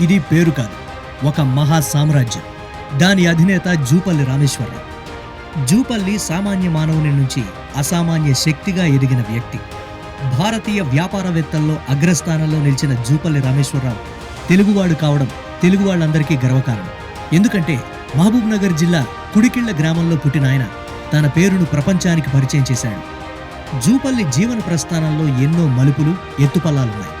ఇది పేరు కాదు. ఒక మహా సామ్రాజ్యం. దాని అధినేత జూపల్లి రామేశ్వరరావు జూపల్లి సామాన్య మానవుని నుంచి అసామాన్య శక్తిగా ఎదిగిన వ్యక్తి. భారతీయ వ్యాపారవేత్తల్లో అగ్రస్థానంలో నిలిచిన జూపల్లి రామేశ్వరరావు తెలుగువాడు కావడం తెలుగు వాళ్ళందరికీ గర్వకారణం. ఎందుకంటే మహబూబ్ నగర్ జిల్లా కుడికిళ్ళ గ్రామంలో పుట్టిన ఆయన తన పేరును ప్రపంచానికి పరిచయం చేశాడు. జూపల్లి జీవన ప్రస్థానంలో ఎన్నో మలుపులు ఎత్తుపల్లాలున్నాయి.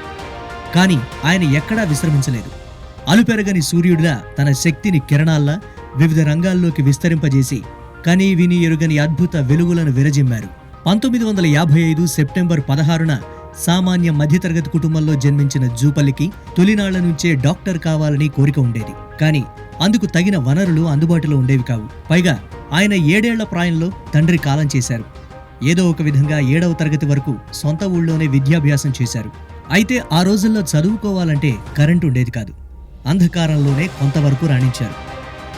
కానీ ఆయన ఎక్కడా విశ్రమించలేదు. అలుపెరగని సూర్యుడిలా తన శక్తిని కిరణాల్లా వివిధ రంగాల్లోకి విస్తరింపజేసి కనీ విని ఎరుగని అద్భుత వెలుగులను విరజిమ్మారు. పంతొమ్మిది వందల యాభై ఐదు సెప్టెంబర్ పదహారున సామాన్య మధ్యతరగతి కుటుంబంలో జన్మించిన జూపల్లికి తొలినాళ్ళ నుంచే డాక్టర్ కావాలని కోరిక ఉండేది. కానీ అందుకు తగిన వనరులు అందుబాటులో ఉండేవి కావు. పైగా ఆయన ఏడేళ్ళ ప్రాయంలో తండ్రి కాలం చేశారు. ఏదో ఒక విధంగా ఏడవ తరగతి వరకు సొంత ఊళ్ళోనే విద్యాభ్యాసం చేశారు. అయితే ఆ రోజుల్లో చదువుకోవాలంటే కరెంటు ఉండేది కాదు. అంధకారంలోనే కొంతవరకు రాణించారు.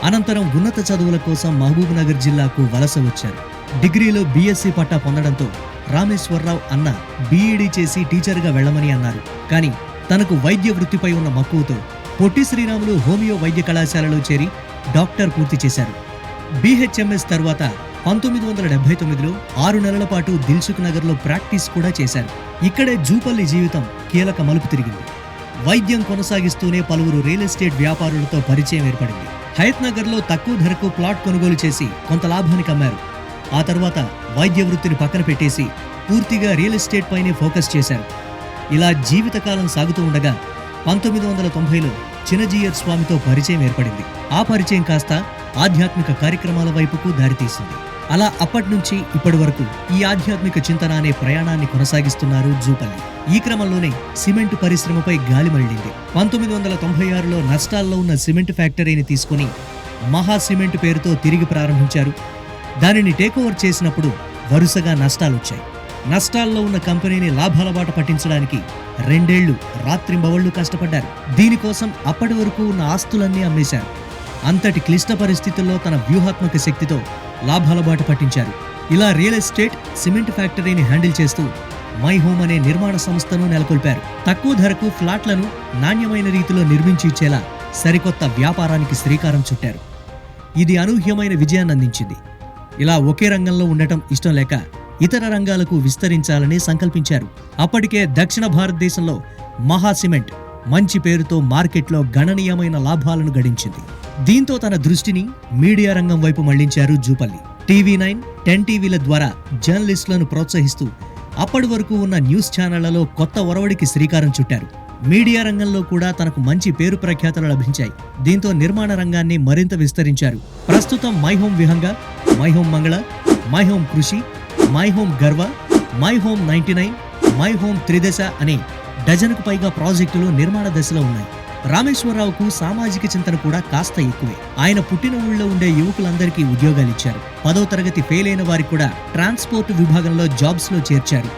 అనంతరం ఉన్నత చదువుల కోసం మహబూబ్ నగర్ జిల్లాకు వలస వచ్చారు. డిగ్రీలో బీఎస్సీ పట్టా పొందడంతో రామేశ్వరరావు అన్న బీఈడీ చేసి టీచర్గా వెళ్ళమని అన్నారు. కానీ తనకు వైద్య వృత్తిపై ఉన్న మక్కువతో పొట్టి శ్రీరాములు హోమియో వైద్య కళాశాలలో చేరి డాక్టర్ పూర్తి చేశారు. బీహెచ్ఎంఎస్ తర్వాత పంతొమ్మిది వందల డెబ్బై తొమ్మిదిలో ఆరు నెలల పాటు దిల్సుఖ్ నగర్లో ప్రాక్టీస్ కూడా చేశారు. ఇక్కడే జూపల్లి జీవితం కీలక మలుపు తిరిగింది. వైద్యం కొనసాగిస్తూనే పలువురు రియల్ ఎస్టేట్ వ్యాపారులతో పరిచయం ఏర్పడింది. హయత్ నగర్లో తక్కువ ధరకు ప్లాట్ కొనుగోలు చేసి కొంత లాభానికి అమ్మారు. ఆ తర్వాత వైద్య వృత్తిని పక్కన పెట్టేసి పూర్తిగా రియల్ ఎస్టేట్ పైనే ఫోకస్ చేశారు. ఇలా జీవితకాలం సాగుతూ ఉండగా పంతొమ్మిది వందల తొంభైలో చినజీయర్ స్వామితో పరిచయం ఏర్పడింది. ఆ పరిచయం కాస్త ఆధ్యాత్మిక కార్యక్రమాల వైపుకు దారితీసింది. అలా అప్పటి నుంచి ఇప్పటి వరకు ఈ ఆధ్యాత్మిక చింతన అనే ప్రయాణాన్ని కొనసాగిస్తున్నారు జూపల్లి. ఈ క్రమంలోనే సిమెంట్ పరిశ్రమపై గాలి మళ్ళింది పంతొమ్మిది వందల తొంభై ఆరులో నష్టాల్లో ఉన్న సిమెంట్ ఫ్యాక్టరీని తీసుకుని మహా సిమెంట్ పేరుతో తిరిగి ప్రారంభించారు. దానిని టేకోవర్ చేసినప్పుడు వరుసగా నష్టాలొచ్చాయి. నష్టాల్లో ఉన్న కంపెనీని లాభాల బాట పట్టించడానికి రెండేళ్ళు రాత్రింబవళ్ళు కష్టపడ్డారు. దీనికోసం అప్పటి వరకు ఉన్న ఆస్తులన్నీ అమ్మేశారు. అంతటి క్లిష్ట పరిస్థితుల్లో తన వ్యూహాత్మక శక్తితో లాభాల బాట పట్టించారు. ఇలా రియల్ ఎస్టేట్ సిమెంట్ ఫ్యాక్టరీని హ్యాండిల్ చేస్తూ మై హోమ్ అనే నిర్మాణ సంస్థను నెలకొల్పారు. తక్కువ ధరకు ఫ్లాట్లను నాణ్యమైన రీతిలో నిర్మించి ఇచ్చేలా సరికొత్త వ్యాపారానికి శ్రీకారం చుట్టారు. ఇది అనూహ్యమైన విజయాన్ని అందించింది. ఇలా ఒకే రంగంలో ఉండటం ఇష్టం లేక ఇతర రంగాలకు విస్తరించాలని సంకల్పించారు. అప్పటికే దక్షిణ భారతదేశంలో మహా సిమెంట్ మంచి పేరుతో మార్కెట్లో గణనీయమైన లాభాలను గడించింది. దీంతో తన దృష్టిని మీడియా రంగం వైపు మళ్ళించారు జూపల్లి. టీవీ నైన్ టెన్ టీవీల ద్వారా జర్నలిస్టులను ప్రోత్సహిస్తూ అప్పటి వరకు ఉన్న న్యూస్ ఛానళ్ళలో కొత్త ఒరవడికి శ్రీకారం చుట్టారు. మీడియా రంగంలో కూడా తనకు మంచి పేరు ప్రఖ్యాతలు లభించాయి. దీంతో నిర్మాణ రంగాన్ని మరింత విస్తరించారు. ప్రస్తుతం my home Vihanga my home Mangala my home Krishi my home Garva my home ninety nine my home Tridasa అనే డజన్కు పైగా ప్రాజెక్టులు నిర్మాణ దశలో ఉన్నాయి. రామేశ్వరరావుకు సామాజిక చింతన కూడా కాస్త ఎక్కువే. ఆయన పుట్టిన ఊళ్ళో ఉండే యువకులందరికీ ఉద్యోగాలు ఇచ్చారు. పదో తరగతి ఫెయిల్ అయిన వారికి కూడా ట్రాన్స్పోర్ట్ విభాగంలో జాబ్స్లో చేర్చారు.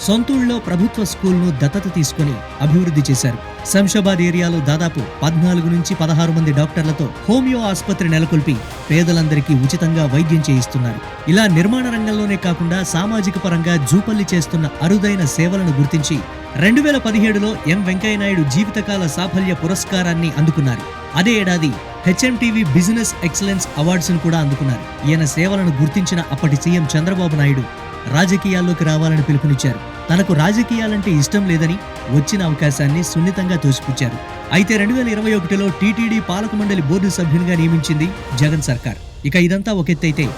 సొంతూళ్ళలో ప్రభుత్వ స్కూల్ను దత్తత తీసుకొని అభివృద్ధి చేశారు. శంషాబాద్ ఏరియాలో దాదాపు పద్నాలుగు నుంచి పదహారు మంది డాక్టర్లతో హోమియో ఆసుపత్రి నెలకొల్పి పేదలందరికీ ఉచితంగా వైద్యం చేయిస్తున్నారు. ఇలా నిర్మాణ రంగంలోనే కాకుండా సామాజిక పరంగా జూపల్లి చేస్తున్న అరుదైన సేవలను గుర్తించి రెండు వేల పదిహేడులో ఎం వెంకయ్యనాయుడు జీవితకాల సాఫల్య పురస్కారాన్ని అందుకున్నారు. అదే ఏడాది హెచ్ఎంటీవీ బిజినెస్ ఎక్సలెన్స్ అవార్డ్స్ కూడా అందుకున్నారు. ఈయన సేవలను గుర్తించిన అప్పటి సీఎం చంద్రబాబు నాయుడు రాజకీయాల్లోకి రావాలని పిలుపునిచ్చారు. తనకు రాజకీయాలంటే ఇష్టం లేదని వచ్చిన అవకాశాన్ని సున్నితంగా తోసిపుచ్చారు. అయితే రెండు వేల ఇరవై ఒకటిలో టీటీడీ పాలక మండలి బోర్డు సభ్యునిగా నియమించింది జగన్ సర్కార్. ఇక ఇదంతా ఒక ఎత్తైతే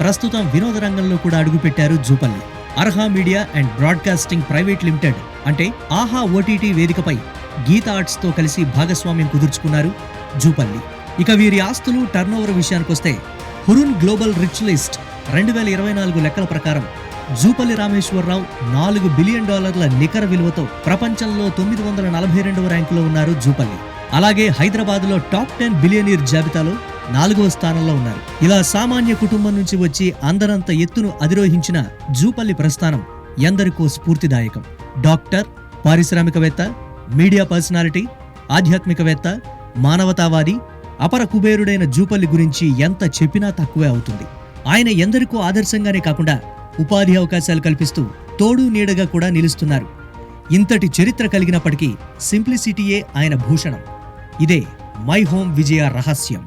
ప్రస్తుతం వినోద రంగంలో కూడా అడుగుపెట్టారు Jupally. Arha media and broadcasting private limited అంటే ఆహా ఓటీటీ వేదికపై గీత ఆర్ట్స్తో కలిసి భాగస్వామ్యం కుదుర్చుకున్నారు జూపల్లి. ఇక వీరి ఆస్తులు టర్నోవర్ విషయానికొస్తే హురున్ గ్లోబల్ రిచ్ లిస్ట్ రెండు వేల ఇరవై నాలుగు లెక్కల ప్రకారం జూపల్లి రామేశ్వరరావు నాలుగు బిలియన్ డాలర్ల నికర విలువతో ప్రపంచంలో తొమ్మిది వందల నలభై రెండవ ర్యాంకులో ఉన్నారు జూపల్లి. అలాగే హైదరాబాద్లో టాప్ టెన్ బిలియనీర్ జాబితాలో నాలుగవ స్థానంలో ఉన్నారు. ఇలా సామాన్య కుటుంబం నుంచి వచ్చి అందరంత ఎత్తును అధిరోహించిన జూపల్లి ప్రస్థానం ఎందరికో స్ఫూర్తిదాయకం. డాక్టర్ పారిశ్రామికవేత్త మీడియా పర్సనాలిటీ ఆధ్యాత్మికవేత్త మానవతావాది అపర కుబేరుడైన జూపల్లి గురించి ఎంత చెప్పినా తక్కువే అవుతుంది. ఆయన ఎందరికో ఆదర్శంగానే కాకుండా ఉపాధి అవకాశాలు కల్పిస్తూ తోడు నీడగా కూడా నిలుస్తున్నారు. ఇంతటి చరిత్ర కలిగినప్పటికీ సింప్లిసిటీయే ఆయన భూషణం. ఇదే మై హోమ్ విజయ రహస్యం.